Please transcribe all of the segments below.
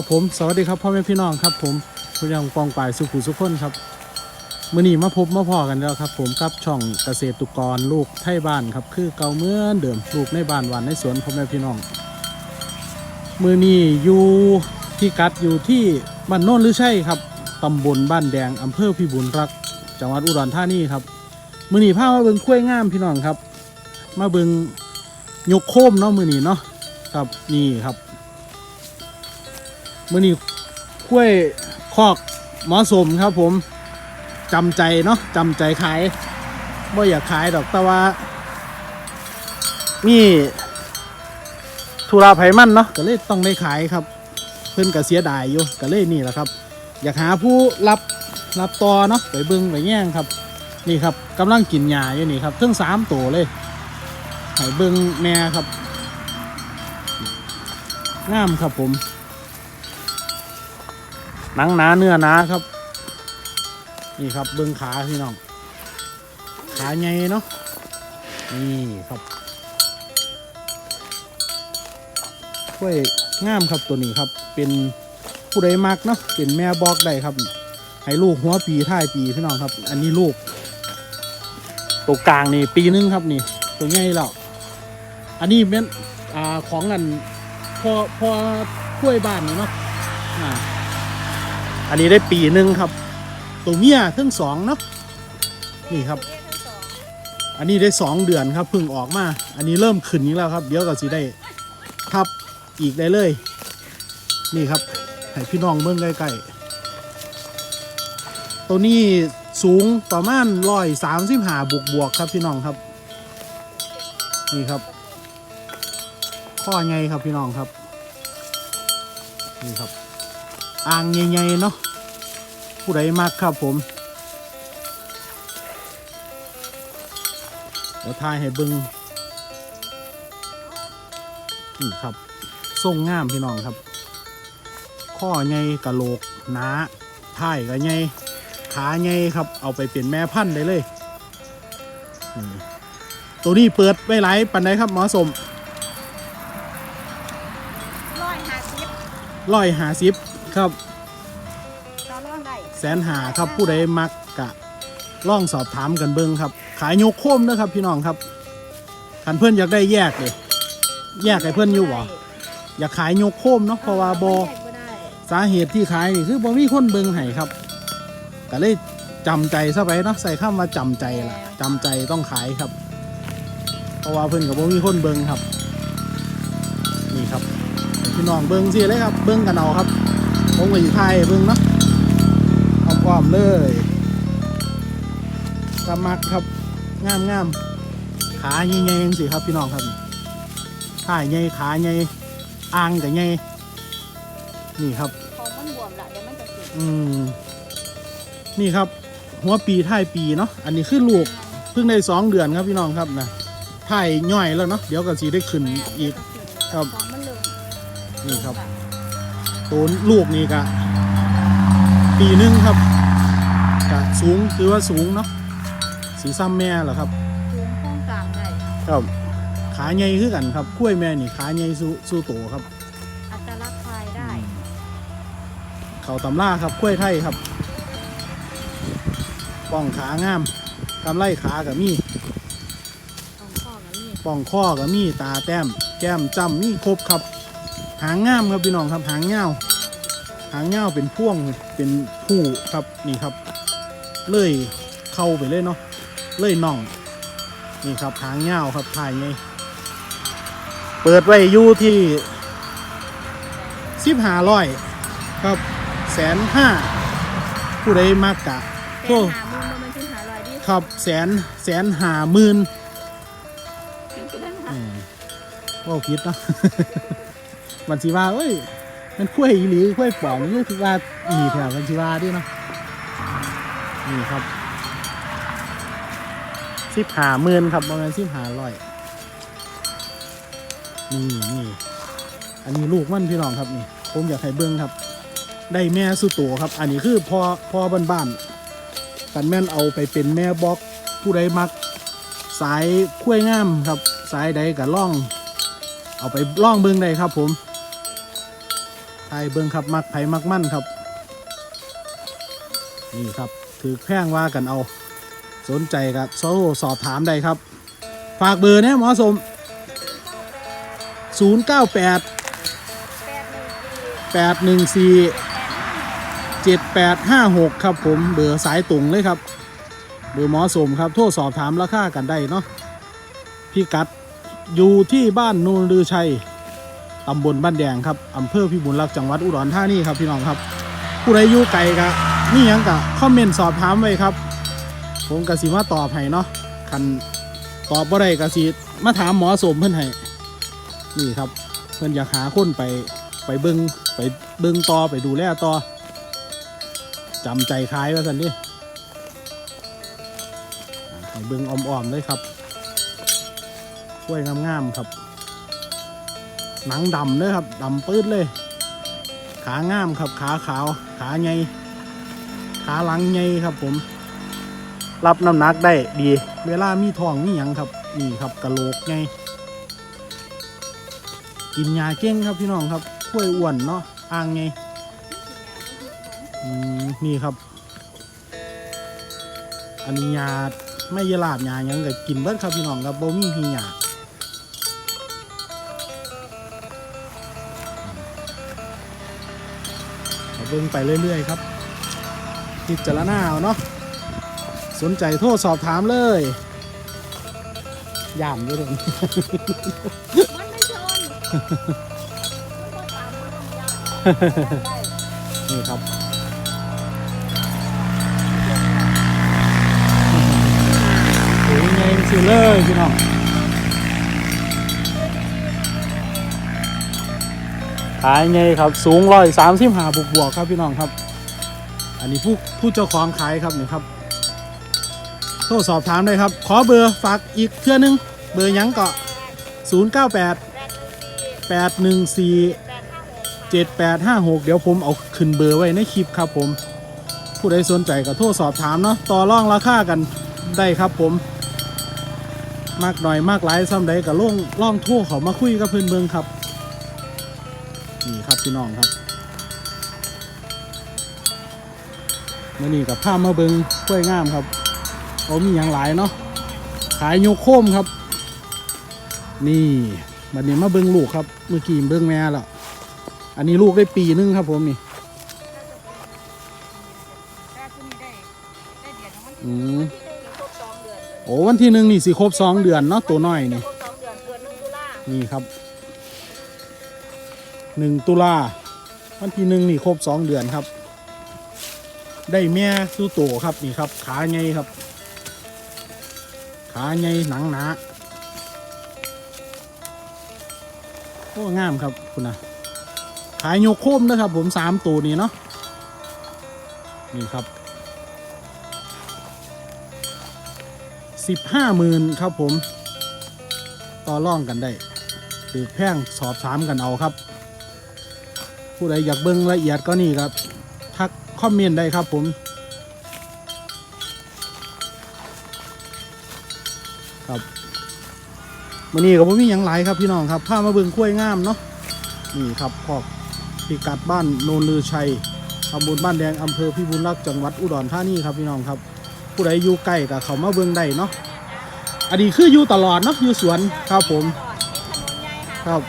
ครับผม สวัสดีครับพ่อแม่พี่น้องครับผมคุณยังปองป่ายสุขุสุขคนครับมื่อนี้มาพบมาพอกันแล้วครับผมกับช่องเกษตรกรลูกไทยบ้านครับ คือเก่าเมื่อเดิมปลูกในบ้านหวานในสวนพ่อแม่พี่น้องมือนี้อยู่ที่กัดอยู่ที่บ้านโน่นหรือใช่ครับตำบลบ้านแดงอำเภอพิบูลรักษ์จังหวัดอุดรธานีครับมือนี้พามาเบิ่งกล้วยงามพี่น้องครับ มาเบิ่งยกโคมเนาะมือนี้เนาะครับนี่ครับ มื่อนี้กล้วยคอกหมาะสมครับผมจำใจเนาะจำใจขายบ่อยากขายดอกแต่ว่า มีธุระไผมันเนาะก็เลยต้องได้ขายครับ เพิ่นก็เสียดายอยู่ก็เลยนี่แหละครับ อยากหาผู้รับรับต่อเนาะไปเบิ่งไปแย่งครับ นี่ครับกำลังกินหญ้าอยู่นี่ครับเทั้งสามตัวเลยให้เบิ่งแม่ครับงามครับผม หนังหนาเนื้อหนาครับ นี่ครับเบิ้องขาพี่น้อง ขาใหญ่เนาะ นี่ครับกล้วยงามครับตัวนี้ครับ เป็นผู้ใดมักเนาะ เป็นแม่บอกได้ครับ ให้ลูกหัวปีท้ายปีพี่น้องครับ อันนี้ลูก ตัวกลางนี่ปีนึงครับนี่ ตัวใหญ่แล้วอันนี้เป็นอ่ของอันพอพอกล้วยบ้านนี่เนาะ อันนี้ได้ปีหนึ่งครับ ตัวเมียทั้งสองเนาะนี่ครับ อันนี้ได้สองเดือนครับพิ่งออกมา อันนี้เริ่มขึ้นนี้แล้วครับ เดี๋ยวก็สิได้ทับอีกได้เลย นี่ครับให้พี่น้องเบิ่งใกล้ๆตัวนี้สูงประมาณร้อยสามสิบห้าบวกบวกๆครับพี่น้องครับ นี่ครับ ข้อไงครับพี่น้องครับ นี่ครับ อ่างใหญ่ๆเนาะผู้ใดมากครับผม เดี๋ยวทายให้เบิงนี่ครับทรงงามพี่น้องครับ ข้อใหญ่กะโหลกหนาท้ายก็ใหญ่ขาใหญ่ครับ เอาไปเป็นแม่พันธุ์ได้เลยนี่ตัวนี้เปิดไว้หลายปันไดครับหมอสมร้อยห้าสิบร้อยหาสิบ ครับต่อรองได้แสนหาครับผู้ใดมักกะล่องสอบถามกันเบิ้งครับ ขายยกโคมนะครับ พี่น้องครับคันเพื่อนอยากได้แยกเลยแยกให้เพื่อนอยู่บ่อยากขายยกโคมเนาะเพราะว่าบอแยกบ่ได้สาเหตุที่ขายนี่คือบ่มีคนเบิ้งให้ครับก็เลยจำใจซะไปเนาะใส่คำว่าจำใจล่ะจำใจต้องขายครับ เพราะว่าเพื่อนกับบ่มีคนเบิ้งครับ นี่ครับให้พี่น้องเบิ้งสิเลยครับ เบิ้งกันเอาครับ ผมก็อยู่ไทยเบิ้งเนาะเอาพร้อมเลยสมักครับงามงามขาใหญ่ๆจังสิครับพี่น้องครับขาใหญ่ขาใหญ่อ่างกับใหญ่นี่ครับของมันบวมละเดี๋ยวมันจะสิอืมนี่ครับ หัวปีท้ายปีเนาะอันนี้คือลูกเพิ่งได้สองเดือนครับพี่น้องครับนะท้ายย่อยแล้วเนาะเดี๋ยวก็สีได้ขึ้นอีกครับของมันเริ่มนี่ครับ ตัวลูกนี่กะปีหนึงครับกะสูงถือว่าสูงเนาะสีซ้ำแม่เหรอครับสูงโค้งกลางได้ครับขาใหญ่คือกันครับกล้วยแม่นี่ขาใหญ่สู้สู้โตครับ อัตลักษณ์ควายได้ เขาตำล่าครับกล้วยไทยครับป้องขางามกำไลขากับมีของพ่อกับนี่ป้องข้อกับมีตาแต้ม แก้มจ้ำมีครบครับ หางงามครับพี่น้องครับหางเงาหางเงาเป็นพ่วงเป็นผู้ครับนี่ครับ เลยเข้าไปเลยเนาะเลยน่อง นี่ครับหางเงาครับถ่ายไงเปิดไว้อยู่ที่สิบห้าร้อยครับแสนห้าผู้ใดมากกะแต่โอ้หามุมมันมันคือหาลอยดิครับแสนแสนหาหมื่นแหมว่าผิดเนาะ มันสิว่าเอ้ยมันคุ้ยอีหรือคุ้ยปลอมนี่คือว่าอีแถวมันสิว่าด้วยเนาะนี่ครับสิบหาหมื่นครับประมาณสิบหาร้อยนี่นี่อันนี้ลูกมันพี่น้องครับนี่ผมอยากให้เบิ้งครับ ได้แม่สุโตครับ อันนี้คือพอพอบ้านๆกันแม่นเอาไปเป็นแม่บล็อกผู้ใดมัก สายคุ้ยงามครับ สายใดกับล่อง เอาไปล่องเบิ้งได้ครับผม ทายเบิ้งครับ มักไผ่มักมั่นครับ นี่ครับ ถือแพงว่ากันเอา สนใจกับโซสอบถามได้ครับ ฝากเบอร์นี่ยหมอสม 098แปดหนึ่งสี่814 7856 ครับผมเบอร์สายตรงเลยครับ เบอร์หมอสมครับ โทรสอบถามราคากันได้เนาะพี่กัดอยู่ที่บ้านนูนลือชัย ตำบลบ้านแดงครับอำเภอพิบูลรักษ์จังหวัดอุดรธานีครับพี่น้องครับ ผู้ใดอยู่ไกลกะนี่ยังกะคอมเมนต์สอบถามไว้ครับ ผมกะสิมาตอบให้เนาะคันตอบบ่ได้กะสิมาถามหมอสมเพิ่อนให้นี่ครับ เพิ่อนอยากหาคนไปไปเบิงไปเบิงต่อไปดูแลต่อจำใจคล้ายว่าสันดิให้เบิงอ้อมๆเลยครับช่วยงามๆครับ หนังดำเลยครับดำปื้ดเลย ขางามครับขาขาว ขาใหญ่ขาหลังใหญ่ครับผม รับน้ำหนักได้ดี เวลามีท้องมีหยังครับนี่ครับกะโหลกไงกินยาเก่งครับพี่น้องครับกล้วยอ้วนเนาะอ่างไงนี่ครับ อันนี้ยาไม่ยาลาบยายังก็กินเบิดครับพี่น้องครับโบมีพีหยา เบิ่งไปเรื่อย ๆ ครับพิจารณาเอาเนาะสนใจโทรสอบถามเลยย่ามด้วยเลยมันไม่ชนนี่ครับสวยงามสิเลยพี่น้อง ขายไงครับสูงร้อยสามสิบห้าบวกบวกครับพี่น้องครับ อันนี้ผู้ผู้เจ้าของขายครับนี่ครับโทรสอบถามได้ครับ ขอเบอร์ฝากอีกเทื่อนึง เบอร์ยังก็0 9 8แปดแปดหนึ่งสี่8 1 4แปดห้าหกเดี๋ยวผมเอาขึ้นเบอร์ไว้ในคลิปครับผม ผู้ใดสนใจก็โทรสอบถามเนาะต่อรองราคากันได้ครับผมมากหน่อยมากหลายซ้ำใดก็ล่องล่องทั่วเขามาคุยกับเพื่อนเมืองครับ นี่ครับพี่น้องครับมื่อนี้กับผ้ามาเบิงกล้วยงามครับเขามีอย่างหลายเนาะขายโยโคมครับ นี่บัดนี้มาเบิงลูกครับ เมื่อกี้เบิงแม่แล้วอันนี้ลูกได้ปีนึงครับผมนี่อืมโอ้วันที่หนึ่งนี่สิครบสองเดือนเนาะตัวน้อยนี่นี่ครับ หนึ่งตุลาวันที่หนึ่งนี่ครบสองเดือนครับ ได้แม่สู้โตครับนี่ครับ ขาไงครับ ขาไงหนังหนาโอ้งามครับคุณนะขายโยกโคมนะครับผมสามตัวนี้เนาะนี่ครับสิบห้าหมื่นครับผม ต่อร่องกันได้ถือแพ่งสอบถามกันเอาครับ ผู้ใดอยากเบิ่งละเอียดก็นี่ครับทักคอมเมนต์ได้ครับผมครับวันนี้ก็บ่มีหยังหลครับพี่น้องครับพามาเบิ่งกล้วยงามเนาะนี่ครับพอกพิกัดบ้านโนนลือชัยตำบลบ้านแดงอำเภอพิบูลรักจังหวัดอุดรธานีครับพี่น้องครับ ผู้ใดอยู่ใกล้กับเขามาเบิ่งได้เนาะอันนี้คืออยู่ตลอดเนาะอยู่สวนครับผมถนนใหญ่ค่ะครับ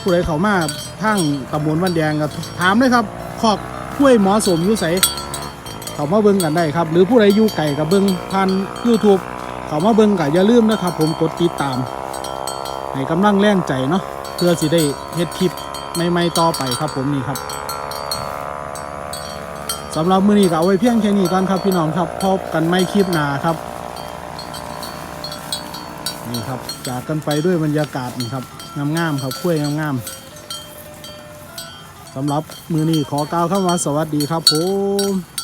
ผู้ใดเขามา ทางตำบลบ้านแดงก็ถามเลยครับขอกกล้วยหมอสมอยู่ใสเขามาเบิ่งกันได้ครับ หรือผู้ใดอยู่ไก่กับเบิ่งผ่าน YouTube เขามาเบิ่งก็อย่าลืมนะครับ ผมกดติดตามให้กำลังแรงใจเนาะเพื่อสิได้เฮ็ดคลิปใหม่ๆต่อไปครับผมนี่ครับสำหรับมือนี้ก็เอาไว้เพียงแค่นี้ก่อนครับพี่น้องครับพบกันไม่คลิปหนาครับ นี่ครับจากกันไปด้วยบรรยากาศนี่ครับงามๆครับกล้วยงามๆ สำหรับมือนี้ขอกล่าวคำว่าสวัสดีครับผม